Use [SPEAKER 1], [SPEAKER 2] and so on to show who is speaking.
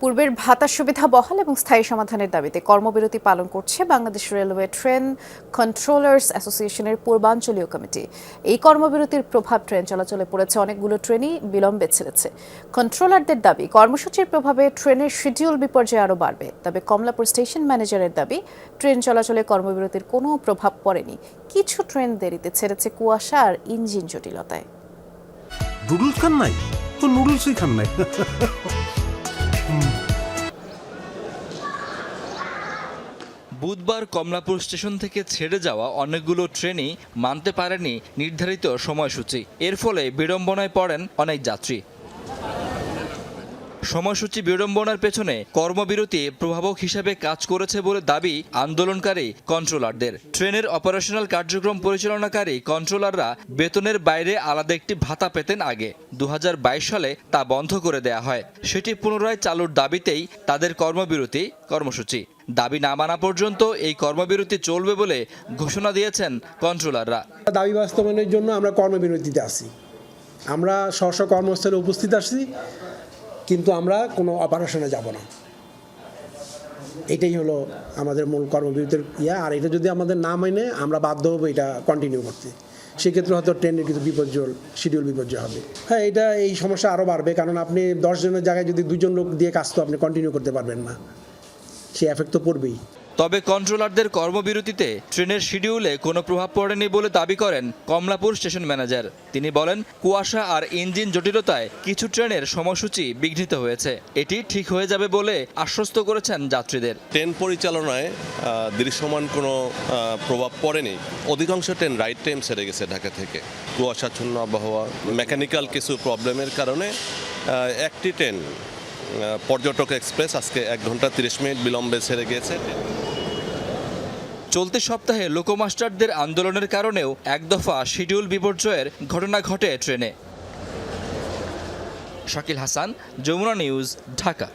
[SPEAKER 1] পূর্বের ভাতা সুবিধা বহাল এবং স্থায়ী সমাধানের দাবিতে কর্মবিরতি পালন করছে বাংলাদেশ রেলওয়ে ট্রেন কন্ট্রোলার্স অ্যাসোসিয়েশনের পূর্বাঞ্চলীয় কমিটি। এই কর্মবিরতির প্রভাব ট্রেন চলাচলে পড়েছে। অনেকগুলো ট্রেনই বিলম্বে ছেড়েছে। কন্ট্রোলারদের দাবি, কর্মসূচির প্রভাবে ট্রেনের শিডিউল বিপর্যয় আরও বাড়বে। তবে কমলাপুর স্টেশন ম্যানেজারের দাবি, ট্রেন চলাচলে কর্মবিরতির কোনো প্রভাব পড়েনি। কিছু ট্রেন দেরিতে ছেড়েছে কুয়াশা আর ইঞ্জিন জটিলতায়।
[SPEAKER 2] নুডলস খান নাই? তো নুডলসই খান নাই।
[SPEAKER 3] বুধবার কমলাপুর স্টেশন থেকে ছেড়ে যাওয়া অনেকগুলো ট্রেনই মানতে পারেনি নির্ধারিত সময়সূচি। এর ফলে বিড়ম্বনায় পড়েন অনেক যাত্রী। সময়সূচি বিড়ম্বনার পেছনে কর্মবিরতি প্রভাবক হিসাবে কাজ করেছে বলে দাবি আন্দোলনকারী কন্ট্রোলারদের। ট্রেনের অপারেশনাল কার্যক্রম পরিচালনাকারী কন্ট্রোলাররা বেতনের বাইরে আলাদা একটি ভাতা পেতেন আগে। দু হাজার বাইশ সালে তা বন্ধ করে দেয়া হয়। সেটি পুনরায় চালুর দাবিতেই তাদের কর্মবিরতি, কর্মসূচি। দাবি না মানা পর্যন্ত এই কর্মবিরতি চলবে বলে ঘোষণা দিয়েছেন কন্ট্রোলাররা।
[SPEAKER 4] দাবি বাস্তবায়নের জন্য আমরা কর্মবিরতিতে আছি। আমরা স্ব স্ব কর্মস্থলে উপস্থিত আছি, কিন্তু আমরা কোনো অপারেশনে যাব না। এটাই হলো আমাদের মূল কর্মবিরতির ইয়া, আর এটা যদি আমাদের না মেনে আমরা বাধ্য হব এটা কন্টিনিউ করতে। সেক্ষেত্রে হয়তো ট্রেনের কিছু বিপর্যয় শিডিউল বিপর্যয় হবে। হ্যাঁ এটা এই সমস্যা আরও বাড়বে, কারণ আপনি দশজনের জায়গায় যদি দুজন লোক দিয়ে কাজ তো আপনি কন্টিনিউ করতে পারবেন না। সে এফেক্ট তো পড়বেই।
[SPEAKER 3] তবে কন্ট্রোলারদের কর্মবিরতিতে ট্রেনের শিডিউলে কোনো প্রভাব পড়েনি বলে দাবি করেন কমলাপুর স্টেশন ম্যানেজার। তিনি বলেন কুয়াশা আর ইঞ্জিন জটিলতায় কিছু ট্রেনের সময়সূচি বিঘ্নিত হয়েছে। এটি ঠিক হয়ে যাবে বলে আশ্বস্ত করেছেন যাত্রীদের।
[SPEAKER 5] ট্রেন পরিচালনায় দৃশ্যমান কোনো প্রভাব পড়েনি। অধিকাংশ ট্রেন রাইট টাইম সেরে গেছে ঢাকা থেকে। কুয়াশাচ্ছন্ন আবহাওয়া মেকানিক্যাল কিছু প্রবলেমের কারণে একটি ট্রেন পর্যটক এক্সপ্রেস আজকে এক ঘণ্টা তিরিশ মিনিট বিলম্বে ছেড়ে গিয়েছে।
[SPEAKER 3] চলতি সপ্তাহে লোকমাস্টারদের আন্দোলনের কারণেও এক দফা শিডিউল বিপর্যয়ের ঘটনা ঘটে ট্রেনে। শাকিল হাসান, যমুনা নিউজ, ঢাকা।